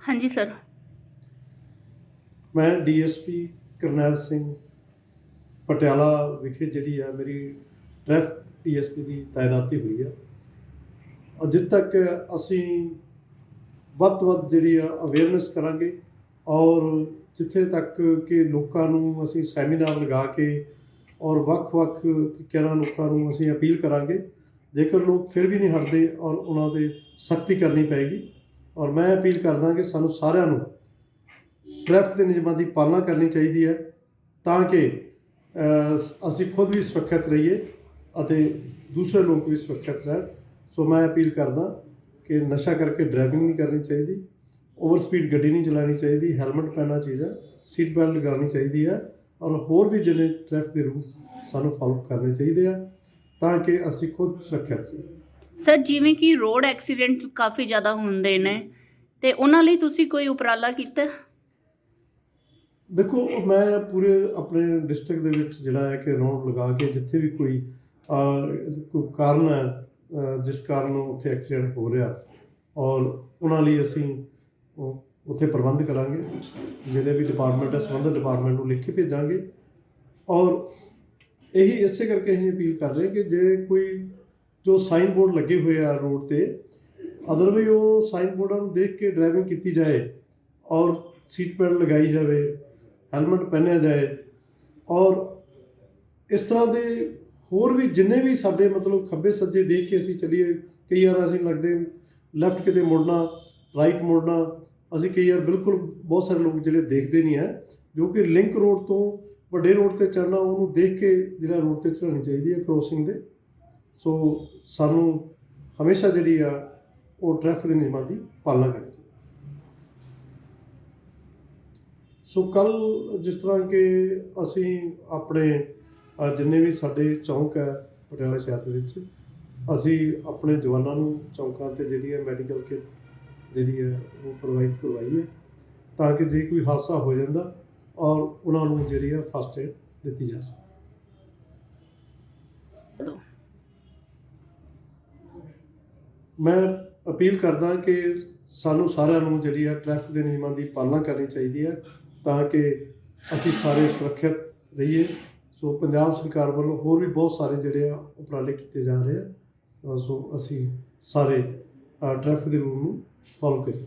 ਹਾਂਜੀ ਸਰ ਮੈਂ ਡੀਐਸਪੀ ਕਰਨੈਲ ਸਿੰਘ ਪਟਿਆਲਾ ਵਿਖੇ ਜਿਹੜੀ ਆ ਮੇਰੀ ਟ੍ਰੈਫਿਕ ਡੀਐਸਪੀ ਦੀ ਤਾਇਨਾਤੀ ਹੋਈ ਆ। ਔਰ ਜਿੱਦ ਤੱਕ ਅਸੀਂ ਵੱਧ ਤੋਂ ਵੱਧ ਜਿਹੜੀ ਆ ਅਵੇਅਰਨੈਸ ਕਰਾਂਗੇ ਔਰ ਜਿੱਥੇ ਤੱਕ ਕਿ ਲੋਕਾਂ ਨੂੰ ਅਸੀਂ ਸੈਮੀਨਾਰ ਲਗਾ ਕੇ ਔਰ ਵੱਖ-ਵੱਖ ਤਰੀਕਿਆਂ ਨਾਲ ਲੋਕਾਂ ਨੂੰ ਅਸੀਂ ਅਪੀਲ ਕਰਾਂਗੇ। ਜੇਕਰ ਲੋਕ ਫਿਰ ਵੀ ਨਹੀਂ ਹਟਦੇ ਔਰ ਉਹਨਾਂ ਤੇ ਸਖਤੀ ਕਰਨੀ ਪਏਗੀ ਔਰ ਮੈਂ ਅਪੀਲ ਕਰਦਾ ਕਿ ਸਾਨੂੰ ਸਾਰਿਆਂ ਨੂੰ ਟ੍ਰੈਫਿਕ ਦੇ ਨਿਯਮਾਂ ਦੀ ਪਾਲਣਾ ਕਰਨੀ ਚਾਹੀਦੀ ਹੈ ਤਾਂ ਕਿ ਅਸੀਂ ਖੁਦ ਵੀ ਸੁਰੱਖਿਅਤ ਰਹੀਏ ਅਤੇ ਦੂਸਰੇ ਲੋਕ ਵੀ ਸੁਰੱਖਿਅਤ ਰਹਿਣ। ਸੋ ਮੈਂ ਅਪੀਲ ਕਰਦਾ ਕਿ ਨਸ਼ਾ ਕਰਕੇ ਡਰਾਈਵਿੰਗ ਨਹੀਂ ਕਰਨੀ ਚਾਹੀਦੀ, ਓਵਰ ਸਪੀਡ ਗੱਡੀ ਨਹੀਂ ਚਲਾਉਣੀ ਚਾਹੀਦੀ, ਹੈਲਮਟ ਪਹਿਨਣਾ ਚਾਹੀਦਾ, ਸੀਟ ਬੈਲਟ ਲਗਾਉਣੀ ਚਾਹੀਦੀ ਹੈ ਔਰ ਹੋਰ ਵੀ ਜਿਹੜੇ ਟ੍ਰੈਫਿਕ ਦੇ ਰੂਲਸ ਸਾਨੂੰ ਫਾਲੋ ਕਰਨੇ ਚਾਹੀਦੇ ਆ ਤਾਂ ਕਿ ਅਸੀਂ ਖੁਦ ਸੁਰੱਖਿਅਤ ਰਹੀਏ। ਸਰ, ਜਿਵੇਂ ਕਿ ਰੋਡ ਐਕਸੀਡੈਂਟ ਕਾਫੀ ਜ਼ਿਆਦਾ ਹੁੰਦੇ ਨੇ, ਤੇ ਉਹਨਾਂ ਲਈ ਤੁਸੀਂ ਕੋਈ ਉਪਰਾਲਾ ਕੀਤਾ? ਦੇਖੋ, ਮੈਂ ਪੂਰੇ ਆਪਣੇ ਡਿਸਟ੍ਰਿਕਟ ਦੇ ਵਿੱਚ ਜਿਹੜਾ ਹੈ ਕਿ ਰੌਂਡ ਲਗਾ ਕੇ ਜਿੱਥੇ ਵੀ ਕੋਈ ਕੋਈ ਕਾਰਨ ਹੈ ਜਿਸ ਕਾਰਨ ਉੱਥੇ ਐਕਸੀਡੈਂਟ ਹੋ ਰਿਹਾ, ਔਰ ਉਹਨਾਂ ਲਈ ਅਸੀਂ ਉੱਥੇ ਪ੍ਰਬੰਧ ਕਰਾਂਗੇ ਜਿਹੜੇ ਵੀ ਡਿਪਾਰਟਮੈਂਟ ਹੈ, ਸੰਬੰਧਿਤ ਡਿਪਾਰਟਮੈਂਟ ਨੂੰ ਲਿਖ ਕੇ ਭੇਜਾਂਗੇ, ਔਰ ਇਹੀ ਇਸੇ ਕਰਕੇ ਅਸੀਂ ਅਪੀਲ ਕਰ ਰਹੇ ਕਿ ਜੇ ਕੋਈ ਜੋ ਸਾਈਨ ਬੋਰਡ ਲੱਗੇ ਹੋਏ ਆ ਰੋਡ ਤੇ ਅਦਰਵਾਈਜ਼ ਉਹ ਸਾਈਨ ਬੋਰਡਾਂ ਨੂੰ ਦੇਖ ਕੇ ਡਰਾਈਵਿੰਗ ਕੀਤੀ ਜਾਏ ਔਰ ਸੀਟ ਬੈਲਟ ਲਗਾਈ ਜਾਵੇ ਹੈਲਮਟ ਪਹਿਨਿਆ ਜਾਏ ਔਰ ਇਸ ਤਰ੍ਹਾਂ ਦੇ ਹੋਰ ਵੀ ਜਿੰਨੇ ਵੀ ਸਾਡੇ ਮਤਲਬ ਖੱਬੇ ਸੱਜੇ ਦੇਖ ਕੇ ਅਸੀਂ ਚੱਲੀਏ, ਕਈ ਵਾਰ ਅਸੀਂ ਲੱਗਦੇ ਲੈਫਟ ਕਿਤੇ ਮੁੜਨਾ ਰਾਈਟ ਮੁੜਨਾ, ਅਸੀਂ ਕਈ ਵਾਰ ਬਿਲਕੁਲ ਬਹੁਤ ਸਾਰੇ ਲੋਕ ਜਿਹੜੇ ਦੇਖਦੇ ਨਹੀਂ ਹੈ, ਜੋ ਕਿ ਲਿੰਕ ਰੋਡ ਤੋਂ ਵੱਡੇ ਰੋਡ ਤੇ ਚੜਨਾ ਉਹਨੂੰ ਦੇਖ ਕੇ ਜਿਹੜਾ ਰੋਡ ਤੇ ਚੜ੍ਹਨੀ ਚਾਹੀਦੀ ਹੈ ਕ੍ਰੋਸਿੰਗ ਦੇ। ਸੋ ਸਾਨੂੰ ਹਮੇਸ਼ਾ ਜਿਹੜੀ ਆ ਉਹ ਟ੍ਰੈਫਿਕ ਦੇ ਨਿਯਮਾਂ ਦੀ ਪਾਲਣਾ ਕਰਨੀ ਚਾਹੀਦੀ ਸੋ ਕੱਲ ਜਿਸ ਤਰ੍ਹਾਂ ਕਿ ਅਸੀਂ ਆਪਣੇ ਜਿੰਨੇ ਵੀ ਸਾਡੇ ਚੌਂਕ ਹੈ ਪਟਿਆਲਾ ਸ਼ਹਿਰ ਦੇ ਵਿੱਚ, ਅਸੀਂ ਆਪਣੇ ਜਵਾਨਾਂ ਨੂੰ ਚੌਂਕਾਂ ਤੇ ਜਿਹੜੀ ਹੈ ਮੈਡੀਕਲ ਕਿਟ ਜਿਹੜੀ ਹੈ ਉਹ ਪ੍ਰੋਵਾਈਡ ਕਰਵਾਈ ਹੈ ਤਾਂ ਕਿ ਜੇ ਕੋਈ ਹਾਦਸਾ ਹੋ ਜਾਂਦਾ ਔਰ ਉਹਨਾਂ ਨੂੰ ਜਿਹੜੀ ਹੈ ਫਸਟ ਏਡ ਦਿੱਤੀ ਜਾ ਸਕੇ। ਮੈਂ ਅਪੀਲ ਕਰਦਾ ਕਿ ਸਾਨੂੰ ਸਾਰਿਆਂ ਨੂੰ ਜਿਹੜੀ ਹੈ ਟ੍ਰੈਫਿਕ ਦੇ ਨਿਯਮਾਂ ਦੀ ਪਾਲਣਾ ਕਰਨੀ ਚਾਹੀਦੀ ਹੈ ਤਾਂ ਕਿ ਅਸੀਂ ਸਾਰੇ ਸੁਰੱਖਿਅਤ ਰਹੀਏ। ਸੋ ਪੰਜਾਬ ਸਰਕਾਰ ਵੱਲੋਂ ਹੋਰ ਵੀ ਬਹੁਤ ਸਾਰੇ ਜਿਹੜੇ ਆ ਉਪਰਾਲੇ ਕੀਤੇ ਜਾ ਰਹੇ ਆ। ਸੋ ਅਸੀਂ ਸਾਰੇ ਟ੍ਰੈਫਿਕ ਦੇ ਰੂਲ ਨੂੰ ਫੋਲੋ ਕਰੀਏ।